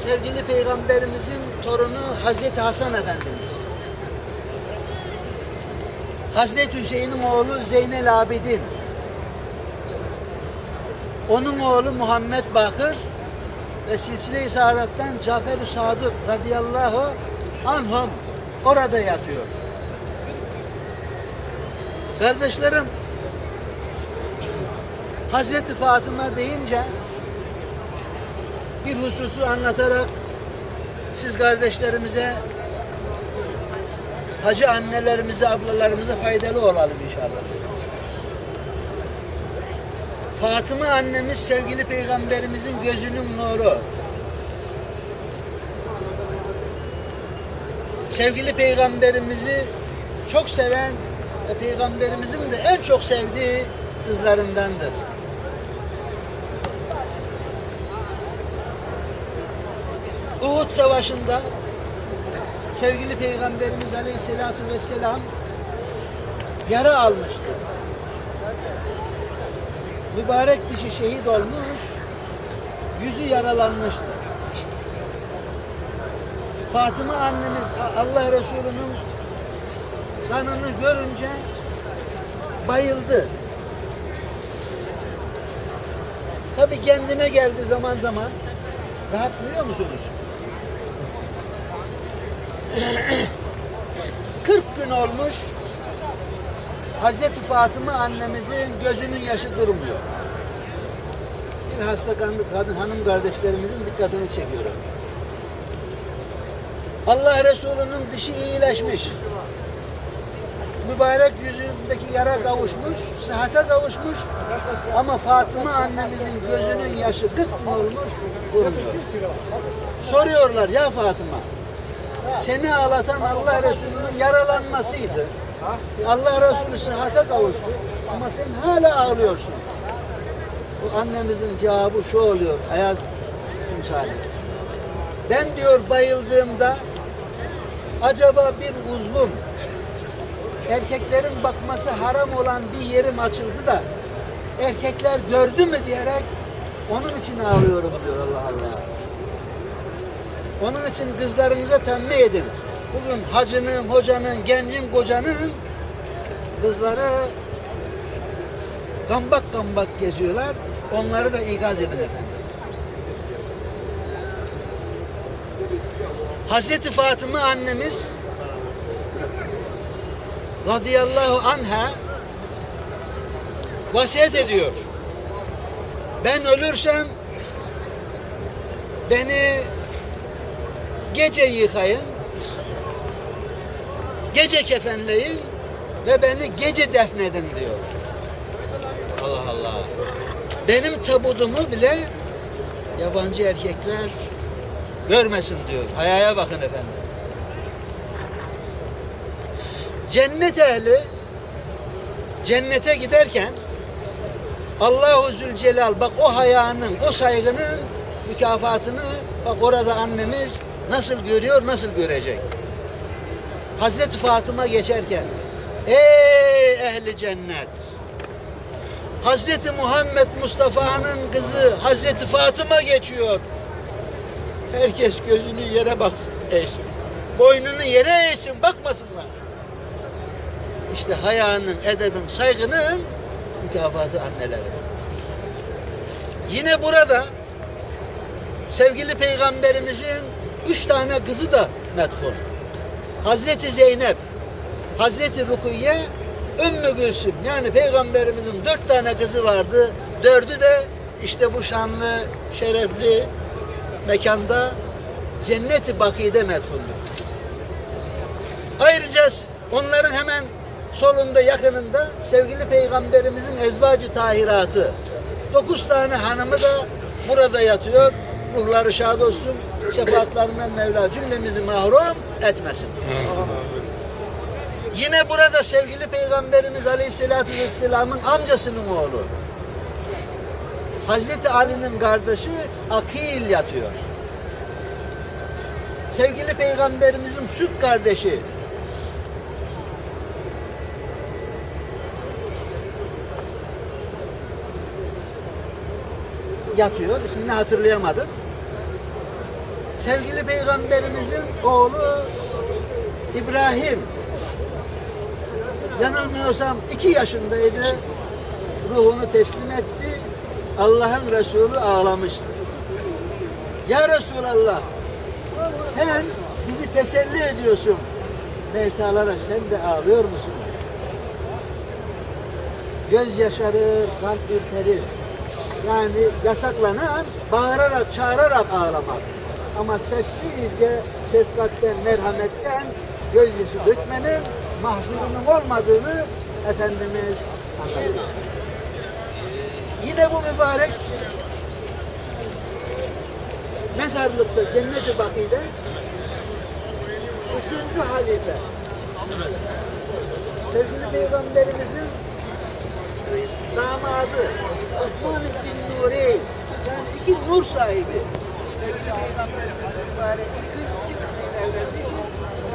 sevgili peygamberimizin torunu Hazreti Hasan Efendimiz. Hazreti Hüseyin'in oğlu Zeynel Abidin. Onun oğlu Muhammed Bakır ve Silsile-i Saadet'ten Cafer-i Sadık radıyallahu anhum orada yatıyor. Kardeşlerim, Hazreti Fatıma deyince bir hususu anlatarak siz kardeşlerimize, hacı annelerimize, ablalarımıza faydalı olalım inşallah. Fatıma annemiz sevgili peygamberimizin gözünün nuru. Sevgili peygamberimizi çok seven ve peygamberimizin de en çok sevdiği kızlarındandır. Uhud Savaşı'nda sevgili Peygamberimiz Aleyhisselatü Vesselam yara almıştı. Mübarek dişi şehit olmuş, yüzü yaralanmıştı. Fatıma annemiz Allah Resulü'nün kanını görünce bayıldı. Tabi kendine geldi zaman zaman. Rahatlıyor musunuz? 40 gün olmuş Hazreti Fatıma annemizin gözünün yaşı durmuyor. Bilhassa kadın, hanım kardeşlerimizin dikkatini çekiyorum. Allah Resulü'nün dişi iyileşmiş. Mübarek yüzündeki yara kavuşmuş, sıhhate kavuşmuş ama Fatıma annemizin gözünün yaşı 40 gün olmuş, durmuyor. Soruyorlar ya Fatıma, seni ağlatan Allah Resulü'nün yaralanmasıydı. Allah Resulü sıhhate kavuştu ama sen hala ağlıyorsun. Bu annemizin cevabı şu oluyor hayat timsali. Ben diyor bayıldığımda acaba bir uzvum erkeklerin bakması haram olan bir yerim açıldı da erkekler gördü mü diyerek onun için ağlıyorum diyor Allah Allah. Onun için kızlarınıza tembih edin. Bugün hacının, hocanın, gencin, kocanın kızları gambak gambak geziyorlar. Onları da ikaz edin efendim. Hazreti Fatıma annemiz radıyallahu anha vasiyet ediyor. Ben ölürsem beni gece yıkayın, gece kefenleyin ve beni gece defnedin diyor. Allah Allah. Benim tabudumu bile yabancı erkekler görmesin diyor. Hayaya bakın efendim. Cennet ehli cennete giderken Allahu Zülcelal bak o hayanın, o saygının mükafatını bak orada annemiz nasıl görüyor, nasıl görecek. Hazreti Fatıma geçerken ey ehli cennet Hazreti Muhammed Mustafa'nın kızı Hazreti Fatıma geçiyor. Herkes gözünü yere baksın, eğsin. Boynunu yere eğsin, bakmasınlar. İşte hayanın, edebin, saygının mükafatı anneleri. Yine burada sevgili peygamberimizin üç tane kızı da metfun. Hazreti Zeynep, Hazreti Rukiye, Ümmü Gülsüm. Yani peygamberimizin dört tane kızı vardı. Dördü de işte bu şanlı, şerefli mekanda Cennet-i Baki'de metfundur. Ayrıca onların hemen solunda yakınında sevgili peygamberimizin ezvacı tahiratı. Dokuz tane hanımı da burada yatıyor. Ruhları şad olsun. Şefaatlerinden Mevla cümlemizi mahrum etmesin. Yine burada sevgili peygamberimiz Aleyhisselatü Vesselam'ın amcasının oğlu. Hazreti Ali'nin kardeşi Akil yatıyor. Sevgili peygamberimizin süt kardeşi yatıyor. İsmini hatırlayamadım. Sevgili peygamberimizin oğlu İbrahim yanılmıyorsam iki yaşındaydı ruhunu teslim etti Allah'ın Resulü ağlamıştı Ya Resulallah sen bizi teselli ediyorsun mevtalara sen de ağlıyor musun? Göz yaşarır, kalp ürperir. Yani yasaklanan bağırarak, çağırarak ağlamak. Ama sessizce şefkatten, merhametten gözyaşı dökmenin mahzurunun olmadığını Efendimiz anlattı. Yine bu mübarek mezarlıkta Cennet-i Baki'de üçüncü halife. Sevgili peygamberimizin damadı Osman bin Nuri. Yani iki nur sahibi sevgili peygamberimiz mübarek ikinci kızıyla evlendiği için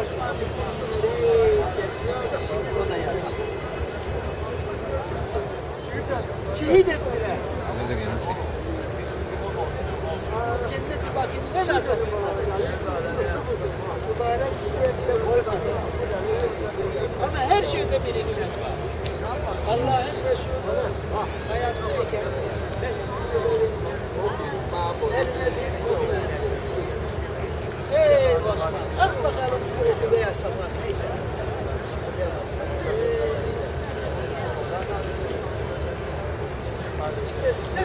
Osman bin Nuri deniliyor ona yani. Şehit ettiler. Cennet-i Baki'nin en arkasında. the, the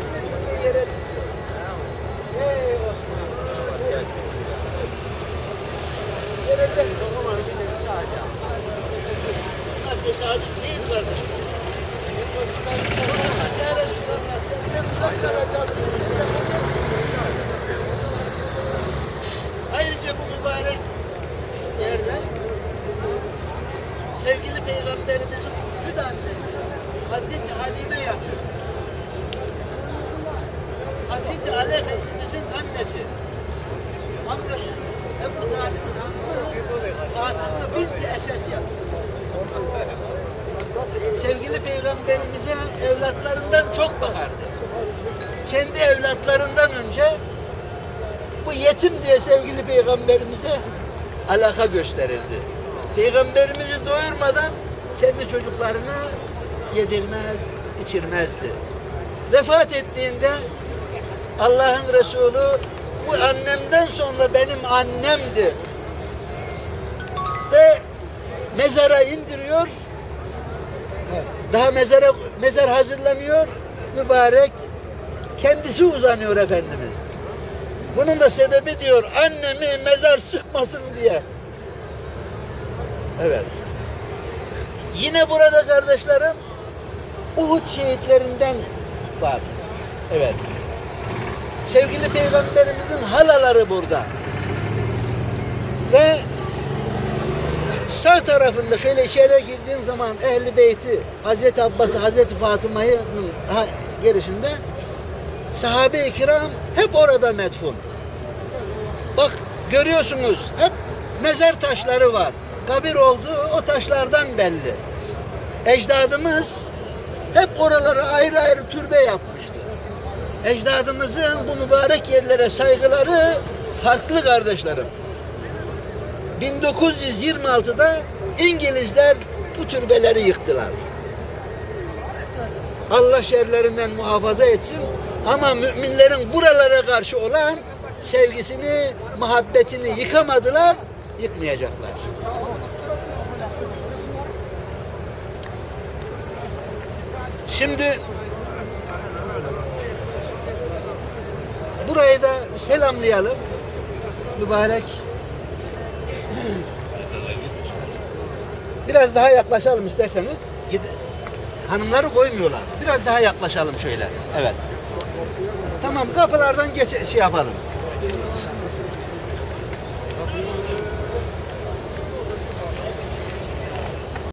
Hazreti Ali Efendimizin annesi amcası Ebu Talib'in hanımı Fatıma binti Esed. Sevgili peygamberimize evlatlarından çok bakardı. Kendi evlatlarından önce bu yetim diye sevgili peygamberimize alaka gösterirdi. Peygamberimizi doyurmadan kendi çocuklarını yedirmez, içirmezdi. Vefat ettiğinde Allah'ın Resulü bu annemden sonra benim annemdi. Ve mezara indiriyor. Daha mezara mezar hazırlanıyor. Mübarek kendisi uzanıyor Efendimiz. Bunun da sebebi diyor annemi mezar sıkmasın diye. Evet. Yine burada kardeşlerim Uhud şehitlerinden var. Evet. Sevgili peygamberimizin halaları burada. Ve sağ tarafında şöyle içeri girdiğin zaman Ehli Beyti, Hazreti Abbas'ı, Hazreti Fatıma'nın ha- girişinde sahabe-i kiram hep orada metfun. Bak görüyorsunuz hep mezar taşları var. Kabir olduğu o taşlardan belli. Ecdadımız hep oralara ayrı ayrı türbe yapmıştı. Ecdadımızın bu mübarek yerlere saygıları farklı kardeşlerim. 1926'da İngilizler bu türbeleri yıktılar. Allah şerlerinden muhafaza etsin. Ama müminlerin buralara karşı olan sevgisini, muhabbetini yıkamadılar, yıkmayacaklar. Şimdi burayı da selamlayalım. Mübarek. Biraz daha yaklaşalım isterseniz. Hanımları koymuyorlar. Biraz daha yaklaşalım şöyle. Evet. Tamam kapılardan geç şey yapalım.